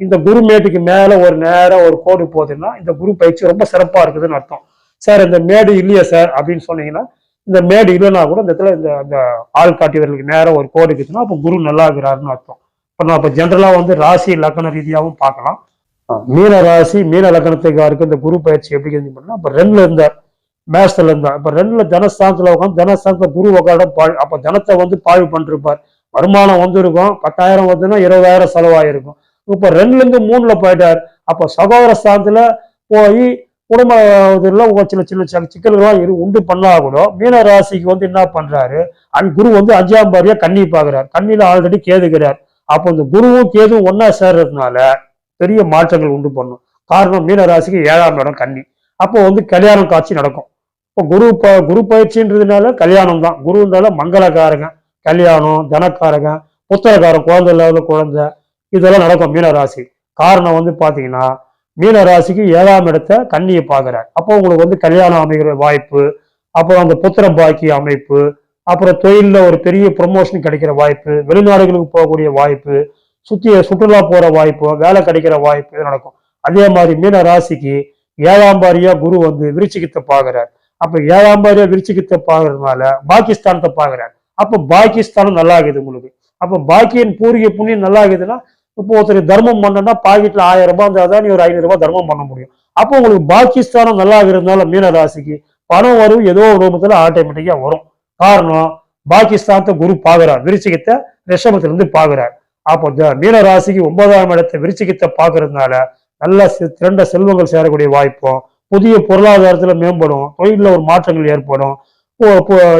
இந்த குரு மேட்டுக்கு மேல ஒரு நேரம் ஒரு கோடு போகுதுன்னா இந்த குரு பயிற்சி ரொம்ப சிறப்பா இருக்குதுன்னு அர்த்தம். சார் இந்த மேடு இல்லையா சார் அப்படின்னு சொன்னீங்கன்னா இந்த மேடு இல்லைன்னா கூட இந்த இடத்துல இந்த அந்த ஆள் காட்டியவர்களுக்கு நேரம் ஒரு கோடு இருக்குதுன்னா அப்போ குரு நல்லா இருக்கிறாருன்னு அர்த்தம். இப்போ நான் இப்போ ஜென்ரலாக வந்து ராசி லக்கண ரீதியாகவும் பார்க்கலாம். மீன ராசி மீன லக்கணத்துக்காருக்கு இந்த குரு பயிற்சி எப்படி பண்ணா இப்போ ரெண்டுல இருந்தார். மேஷத்துல இருந்தார். இப்போ ரெண்டுல தனஸ்தானத்துல உட்காந்து தனஸ்தானத்துல குரு உட்கார பாழ் அப்போ தனத்தை வந்து பாழ்வு பண்ணிருப்பார். வருமானம் வந்திருக்கும். பத்தாயிரம் வந்துன்னா இருபதாயிரம் செலவாயிருக்கும். இப்போ ரெண்டுலேருந்து மூணில் போயிட்டார். அப்போ சகோதர ஸ்தானத்தில் போய் குடும்ப இதில் ஒரு சின்ன சின்ன சின்ன சிக்கல்கள்லாம் இரு உண்டு பண்ணா கூட மீன ராசிக்கு வந்து என்ன பண்ணுறாரு அண்ட் குரு வந்து அஞ்சாம் கண்ணி கன்னி கண்ணியில் ஆல்ரெடி கேதுகிறார். அப்போ இந்த குருவும் கேதுவும் ஒன்றா சேர்றதுனால பெரிய மாற்றங்கள் உண்டு பண்ணும். காரணம் மீன ராசிக்கு ஏழாம் இடம் கண்ணி அப்போ வந்து கல்யாணம் காட்சி நடக்கும். இப்போ குரு ப குரு பயிற்சின்றதுனால கல்யாணம் தான். குருனால மங்களக்காரங்க. கல்யாணம் தனக்காரங்க புத்தகக்காரன் குழந்தை இல்லாத குழந்தை. இதெல்லாம் நடக்கும் மீன ராசி காரணம் வந்து பார்த்தீங்கன்னா மீன ராசிக்கு ஏழாம் இடத்த கண்ணியை பார்க்குறாரு அப்போ உங்களுக்கு வந்து கல்யாணம் அமைகிற வாய்ப்பு அப்புறம் அந்த புத்திர பாக்கிய அமைப்பு அப்புறம் தொழிலில் ஒரு பெரிய ப்ரொமோஷன் கிடைக்கிற வாய்ப்பு வெளிநாடுகளுக்கு போகக்கூடிய வாய்ப்பு சுற்றி சுற்றுலா போகிற வாய்ப்பு வேலை கிடைக்கிற வாய்ப்பு இது நடக்கும். அதே மாதிரி மீன ராசிக்கு ஏழாம் பாரியா குரு வந்து விருச்சிக்கித்த பார்க்குறார் அப்போ ஏழாம் பாரியா விருச்சிக்கித்த பார்க்கறதுனால பாகிஸ்தானத்தை பார்க்குறார் அப்போ பாகிஸ்தானம் நல்லா இருக்குது உங்களுக்கு. அப்போ பாக்கியன் பூர்வீக புண்ணியம் நல்லா இருக்குதுன்னா இப்போ ஒருத்தர் தர்மம் பண்ணனா பாக்கெட்ல ஆயிரம் ரூபாய் இருந்தால் தான் நீ ஒரு ஐநூறு ரூபாய் தர்மம் பண்ண முடியும். அப்போ உங்களுக்கு பாகிஸ்தானம் நல்லா இருக்கிறதுனால மீன ராசிக்கு பணம் வரும் ஏதோ ஒரு ரூபத்துல ஆட்டோமேட்டிக்கா வரும். காரணம் பாகிஸ்தானத்தை குரு பாக்குறார் விருச்சிகத்தை ரிஷபத்துல இருந்து பாக்குறார் அப்போ மீன ராசிக்கு ஒன்பதாம் இடத்தை விருச்சிகத்தை பாக்குறதுனால நல்ல திரண்ட செல்வங்கள் சேரக்கூடிய வாய்ப்பும் புதிய பொருளாதாரத்துல மேம்படும் தொழில ஒரு மாற்றங்கள் ஏற்படும்.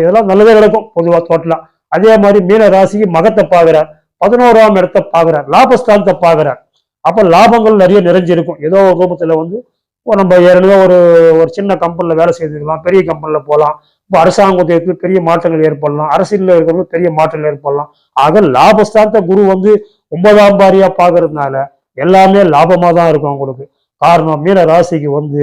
இதெல்லாம் நல்லதே நடக்கும். பொதுவாக தோட்டலாம் அதே மாதிரி மீன ராசிக்கு மகத்தை பாக்குறார் பதினோராம் இடத்தை பார்க்குறார். லாபஸ்தானத்தை பார்க்குறார். அப்போ லாபங்கள் நிறைய நிறைஞ்சிருக்கும். ஏதோ ஒரு வந்து இப்போ நம்ம ஏற்கனவே ஒரு ஒரு சின்ன கம்பெனியில் வேலை செய்துக்கலாம் பெரிய கம்பெனியில் போகலாம் இப்போ அரசாங்க பெரிய மாற்றங்கள் ஏற்படலாம். அரசியலில் இருக்கிறவங்க பெரிய மாற்றங்கள் ஏற்படலாம். ஆக லாபஸ்தானத்தை குரு வந்து ஒன்பதாம் பாரியாக பார்க்கறதுனால எல்லாமே லாபமாக தான் இருக்கும் அவங்களுக்கு. காரணம் மீன ராசிக்கு வந்து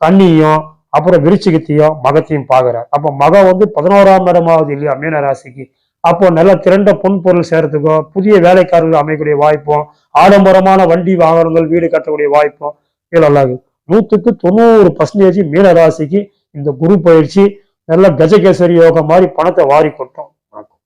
கன்னியும் அப்புறம் விருச்சிகத்தையும் மகத்தையும் பார்க்குறார். அப்போ மகம் வந்து பதினோராம் இடமாவது இல்லையா? மீன ராசிக்கு. அப்போ நல்ல திரண்ட பொன்பொருள் சேர்த்துக்கோ புதிய வேலைக்காரர்கள் அமையக்கூடிய வாய்ப்பும் ஆடம்பரமான வண்டி வாகனங்கள் வீடு கட்டக்கூடிய வாய்ப்பும் இதெல்லாம் நூத்துக்கு தொண்ணூறு பர்சன்டேஜ் மீன ராசிக்கு இந்த குரு பயிற்சி நல்ல கஜகேசரி யோகம் மாதிரி பணத்தை வாரி கொட்டும். வணக்கம்.